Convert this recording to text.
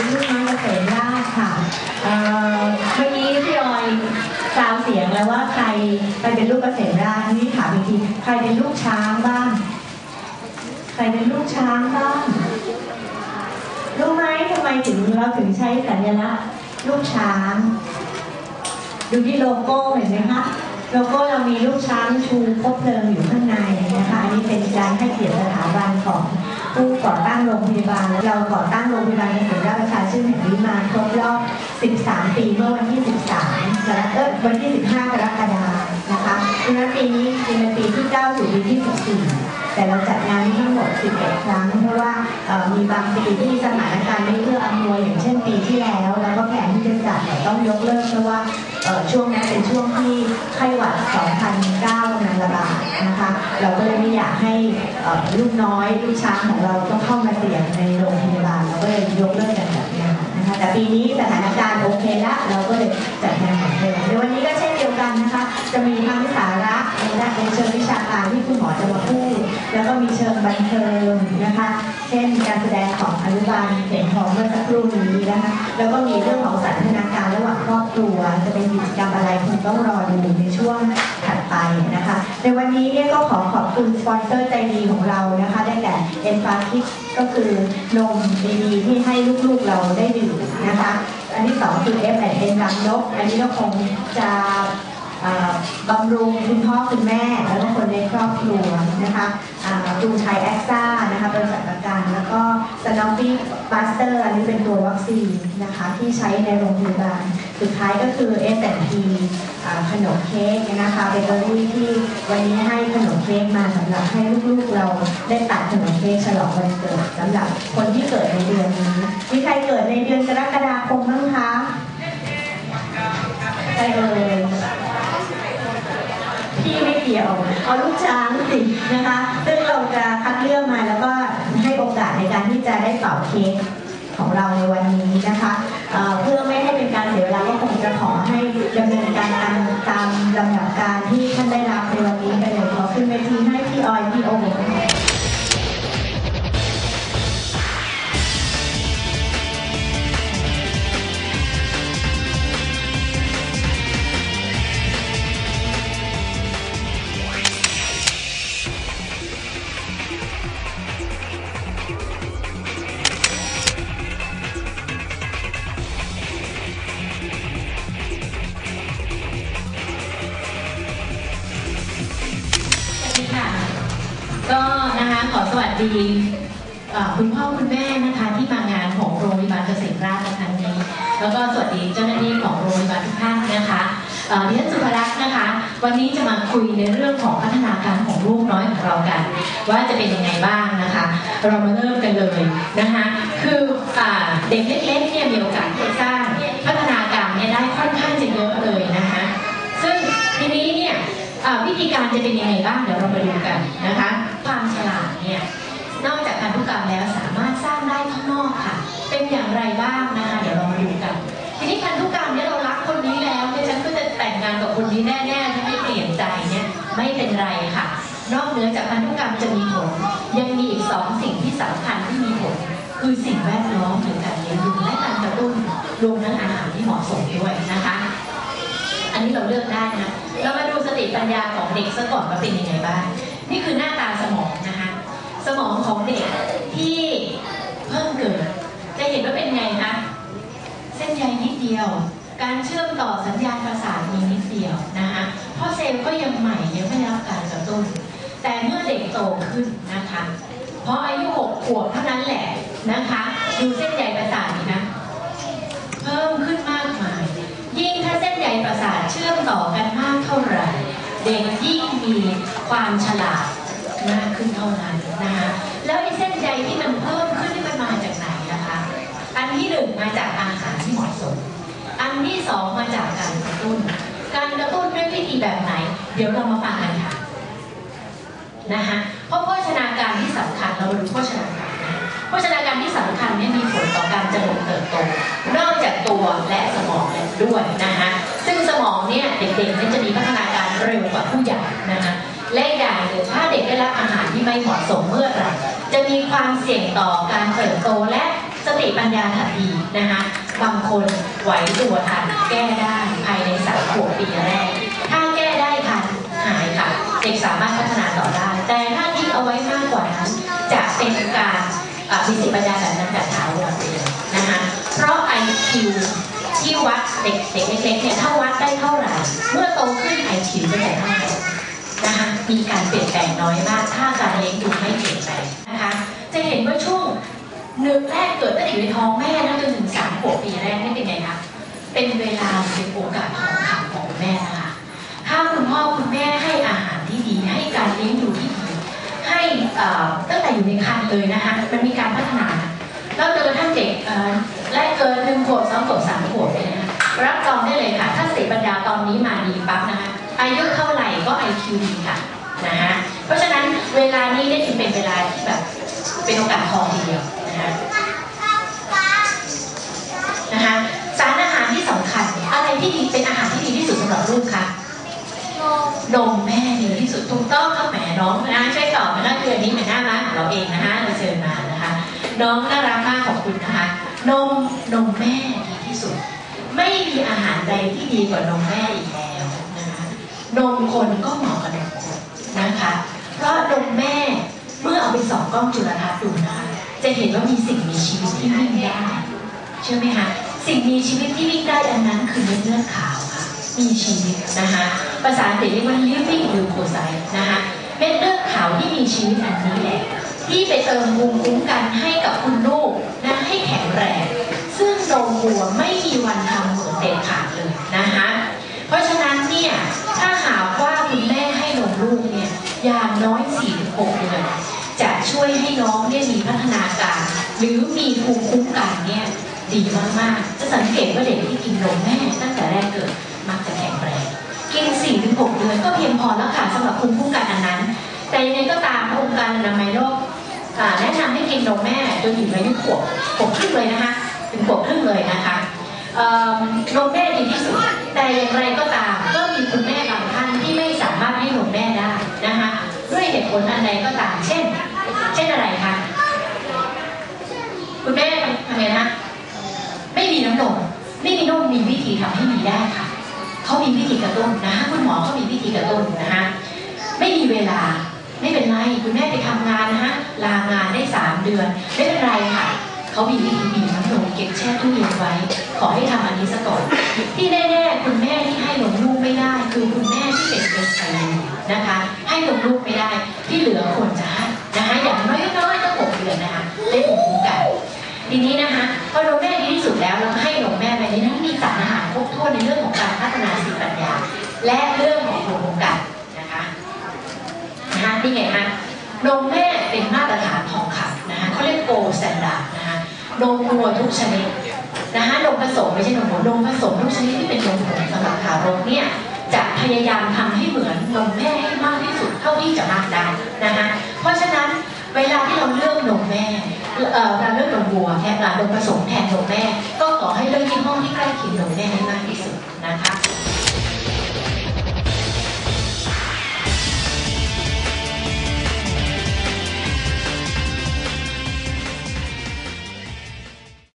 ยิ้มลูกน้อยเกษมราชค่ะเมื่อกี้พี่ออยกาวเสียงแล้วว่าใครใครเป็นลูกเกษมราชนี่ถามอีกทีใครเป็นลูกช้างบ้าง ใครเป็นลูกช้างบ้างรู้ไหมทำไมถึงเราถึงใช้สัญลักษณ์ลูกช้าง ดูที่โลโก้เห็นไหมคะโลโก้เรามีลูกช้างชูคบเพลิงอยู่ข้างในนะคะอันนี้เป็นการให้เกียรติสถาบันของ ผู้ก่อตั้งโรงพยาบาล เราก่อตั้งโรงพยาบาลเกษตรราชประชาชื่นแห่งนี้มาครบรอบ 13 ปีเมื่อวันที่ 13กรกฎาคมวันที่ 15 กรกฎาคมนะคะดังนั้นปีนี้เป็นปีที่ 9 สู่ปีที่ 14 แต่เราจัดงานนี้ทั้งหมด 11 ครั้ง เพราะว่ามีบางปีที่สถานการณ์ไม่เอื้ออำนวยอย่างเช่นปีที่แล้ว แล้วก็แผนที่จะจัดต้องยกเลิกเพราะว่า ช่วงนั้นเป็นช่วงที่ไข้หวัด 2009กำลังระบาดนะคะ เราก็เลยไม่อยากให้ลูกน้อยลูกช้างของเราต้องเข้ามาเสี่ยงในโรงพยาบาล เราก็เลยยกเลิกกันแบบนี้นะคะ แต่ปีนี้สถานการณ์โอเคละ เราก็เลยจัดงานเหมือนเดิมในวันนี้ก็เช่นเดียวกันนะคะ จะมีทั้งสาระและในเชิงวิชาการ ที่คุณหมอจะมาพูด แล้วก็มีเชิงบันเทิงนะคะ เช่นการแสดงของอนุบาลเสียงทองเมื่อสักครู่นี้นะคะ แล้วก็มีเรื่องของสันทนาการระหว่างครอบครัว จะเป็นกิจกรรมอะไรคงต้องรอดูในช่วงถัดไปนะคะ ในวันนี้เนี่ยก็ขอขอบคุณสปอนเซอร์ใจดีของเรานะคะ ได้แก่เอ็นฟาคิกก็คือนมดีๆที่ให้ลูกๆเราได้ดื่มนะคะ อันที่สองคือ F อ N รังนก อันนี้ก็คงจะ บำรุงคุณพ่อคุณแม่ แล้วก็คนในครอบครัวนะคะอ่าดูไทยแอคซ่านะคะบริษัทประกัน แล้วก็สนอปปี้บัสเตอร์อันนี้เป็นตัววัคซีนนะคะที่ใช้ในโรงพยาบาล สุดท้ายก็คือ S P ขนมเค้กนะคะเบเกอรี่ที่วันนี้ให้ขนมเค้กมาสำหรับให้ลูกๆเราได้ตัดขนมเค้กฉลองวันเกิดสำหรับคนที่เกิดในเดือนนี้ เอาลูกช้างสินะคะ ซึ่งเราจะคัดเลือกมาแล้วก็ให้โอกาสในการที่จะได้เป่าเค้กของเราในวันนี้นะคะเเพื่อไม่ให้เป็นการเสียเวลาก็คงจะขอให้ดำเนินการตามตามลำดับการที่ ก็นะคะขอสวัสดีคุณพ่อคุณแม่นะคะที่มางานของโรงพยาบาลเกษตรราชครั้งนี้ แล้วก็สวัสดีเจ้าหน้าที่ของโรงพยาบาลทุกท่านนะคะเอ่อดิฉันสุภรักษ์นะคะ วันนี้จะมาคุยในเรื่องของพัฒนาการของลูกน้อยของเรากัน ว่าจะเป็นยังไงบ้างนะคะ เรามาเริ่มกันเลยนะคะคืออเด็กเล็กๆเนี่ยมีโอกาสที่จะสร้างพัฒนาการเนี่ยได้ค่อนข้างจะเยอะเลยนะคะซึ่งทีนี้เนี่ยวิธีการจะเป็นยังไงบ้างเดี๋ยวเรามาดูกันนะคะ บ้างนะคะ เดี๋ยวเรามาดูกัน ทีนี้พันธุกรรมเนี่ยเรารักคนนี้แล้วเนี่ยฉันก็จะแต่งงานกับคนนี้แน่ๆที่ไม่เปลี่ยนใจเนี่ยไม่เป็นไรค่ะ นอกเหนือจากพันธุกรรมจะมีผล ยังมีอีกสองสิ่งที่สำคัญที่มีผล คือสิ่งแวดล้อมหรือการเลี้ยงดูและการกระตุ้นรวมทั้งอาหารที่เหมาะสมด้วยนะคะ อันนี้เราเลือกได้นะ เรามาดูสติปัญญาของเด็กซะก่อนว่าเป็นยังไงบ้างนี่คือหน้าตาสมองนะคะ สมองของเด็กที่เพิ่งเกิด จะเห็นว่าเป็นไงคะเส้นใยนิดเดียว การเชื่อมต่อสัญญาณประสาทมีนิดเดียวนะคะเพราะเซลล์ก็ยังใหม่ยังไม่ได้รับการกระตุ้น แต่เมื่อเด็กโตขึ้นนะคะเพราะอายุหกขวบเท่านั้นแหละนะคะดูเส้นใยประสาทนี่นะเพิ่มขึ้นมากมาย ยิ่งถ้าเส้นใยประสาทเชื่อมต่อกันมากเท่าไหร่เด็กยิ่งมีความฉลาดมากขึ้นเท่านั้นนะคะ มาจากอาหารที่เหมาะสม อันที่สองมาจากการกระตุ้น การกระตุ้นด้วยวิธีแบบไหน เดี๋ยวเรามาฟังกันค่ะนะคะเพราะโภชนาการที่สำคัญเราดูโภชนาการโภชนาการที่สำคัญเนี่ยมีผลต่อการเจริญเติบโตนอกจากตัวและสมองด้วยนะคะซึ่งสมองเนี่ยเด็กๆเนี่ยจะมีพัฒนาการเร็วกว่าผู้ใหญ่นะคะและอย่างหนึ่งถ้าเด็กได้รับอาหารที่ไม่เหมาะสมเมื่อไหร่จะมีความเสี่ยงต่อการเติบโตและ ติปัญญาทันทีนะคะบางคนไหวตัวทันแก้ได้ภายในสามขวบปีแรก ถ้าแก้ได้ทันหายค่ะ เด็กสามารถพัฒนาต่อได้ แต่ถ้าทิ้งเอาไว้มากกว่านั้น จะเป็นการมีสิปัญญาแบบนั้นแบบถาวรไปเลยนะคะเพราะ IQ ที่วัดเด็กเด็กเล็กๆเนี่ยถ้าวัดได้เท่าไหร่ เมื่อโตขึ้น IQ ก็จะเท่าไหร่นะคะมีการเปลี่ยนแปลงน้อยมากถ้าการเลี้ยงดูไม่เปลี่ยนแปลงนะคะจะเห็นว่าช่วง หนึ่งแรกเกิดตั้งแต่อยู่ในท้องแม่นะจนถึงสามขวบปีแรกนี่เป็นไงคะเป็นเวลาเป็นโอกาสทองคำของแม่นะคะถ้าคุณพ่อคุณแม่ให้อาหารที่ดี ให้การเลี้ยงดูที่ดีให้ตั้งแต่อยู่ในครรภ์เลยนะคะมันมีการพัฒนาแล้วจนกระทั่งเด็กแรกเกินหนึ่งขวบสองขวบสามขวบเนี่ยนะคะรับรองได้เลยค่ะ ถ้าสติปัญญาตอนนี้มาดีปั๊บนะคะอายุเท่าไหร่ก็ IQ ดีค่ะนะคะเพราะฉะนั้นเวลานี้เนี่ยจึงเป็นเวลาที่แบบเป็นโอกาสทองทีเดียว นะคะนะคะสารอาหารที่สำคัญอะไรที่ดีเป็นอาหารที่ดีที่สุดสำหรับลูกคะนมแม่ดีที่สุดถูกต้องครับแหมน้องนะช่วยตอบมาแล้วคืออันนี้เป็นหน้าม้าของเราเองนะคะเราเชิญมานะคะ น้องน่ารักมากขอบคุณนะคะ นมนมแม่ดีที่สุด ไม่มีอาหารใดที่ดีกว่านมแม่อีกแล้วนะคะนมคนก็เหมาะกับนมคนนะคะ เพราะนมแม่เมื่อเอาไปส่องกล้องจุลทรรศน์ดูนะคะ จะเห็นว่ามีสิ่งมีชีวิตที่วิ่งได้เชื่อไหมคะสิ่งมีชีวิตที่วิ่งได้อันนั้นคือเม็ดเลือดขาวค่ะมีชีวิตนะคะภาษาอังกฤษเรียกว่า living leukocyte นะคะเม็ดเลือดขาวที่มีชีวิตอันนี้แหละที่ไปเติมภูมิคุ้มกันให้กับคุณลูกนะให้แข็งแรง ซึ่งนมวัวไม่มีวันทำเหมือนเด็ดขาดเลย ภูมิคุ้มกันเนี่ยดีมากๆ จะสังเกตว่าเด็กที่กินนมแม่ตั้งแต่แรกเกิดมักจะแข็งแรงกิน4-6เดือนก็เพียงพอแล้วค่ะสำหรับภูมิคุ้มกันอันนั้น แต่ยังไงก็ตามองค์การอนามัยโลกแนะนำให้กินนมแม่จนถึงอายุขวบขวบครึ่งเลยนะคะถึงขวบครึ่งเลยนะคะนมแม่ดีที่สุด แต่อย่างไรก็ตามก็มีคุณแม่บางท่านที่ไม่สามารถให้นมแม่ได้นะคะด้วยเหตุผลอันใดก็ตาม เช่น เช่นอะไรคะ ไงนะไม่มีน้ำนมไม่มีนมมีวิธีทำให้มีได้ค่ะเขามีวิธีกระตุ้นนะคะคุณหมอเขามีวิธีกระตุ้นนะคะไม่มีเวลาไม่เป็นไรคุณแม่ไปทำงานนะคะลางานได้สามเดือนไม่เป็นไรค่ะเขามีวิธีบีน้ำนมเก็บแช่ตู้เย็นไว้ ขอให้ทำอันนี้ซะก่อนที่แน่ๆคุณแม่ที่ให้นมลูกไม่ได้ คือคุณแม่ที่เป็นเอสไอนะคะ ให้นมลูกไม่ได้ที่เหลือควรจะให้นะคะอย่างน้อยๆต้องหกเดือนนะคะได้ภูมิคุ้มกัน ทีนี้นะคะพอนมแม่ดีที่สุดแล้วเราให้นมแม่ไปนี้นั้นมีสารอาหารครบถ้วนในเรื่องของการพัฒนาสติปัญญา และเรื่องของภูมิคุ้มกันนะคะนะคะนี่ไงคะนมแม่เป็นมาตรฐานทองคำนะคะเขาเรียกโกลสแตนดาร์ดนะคะนมวัวทุกชนิดนะคะนมผสมไม่ใช่นมวัวนมผสมทุกชนิดที่เป็นนมผงสำหรับทารกเนี่ยจะพยายามทำให้เหมือนนมแม่ให้มากที่สุดเท่าที่จะมากได้นะคะเพราะฉะนั้นเวลาที่เราเลือกนมแม่ เอ่อเราเลือกนมวัวแทนนผสมแทนนมแม่ ก็ขอให้เลือกยี่ห้อที่ใกล้เคียงนมแม่ให้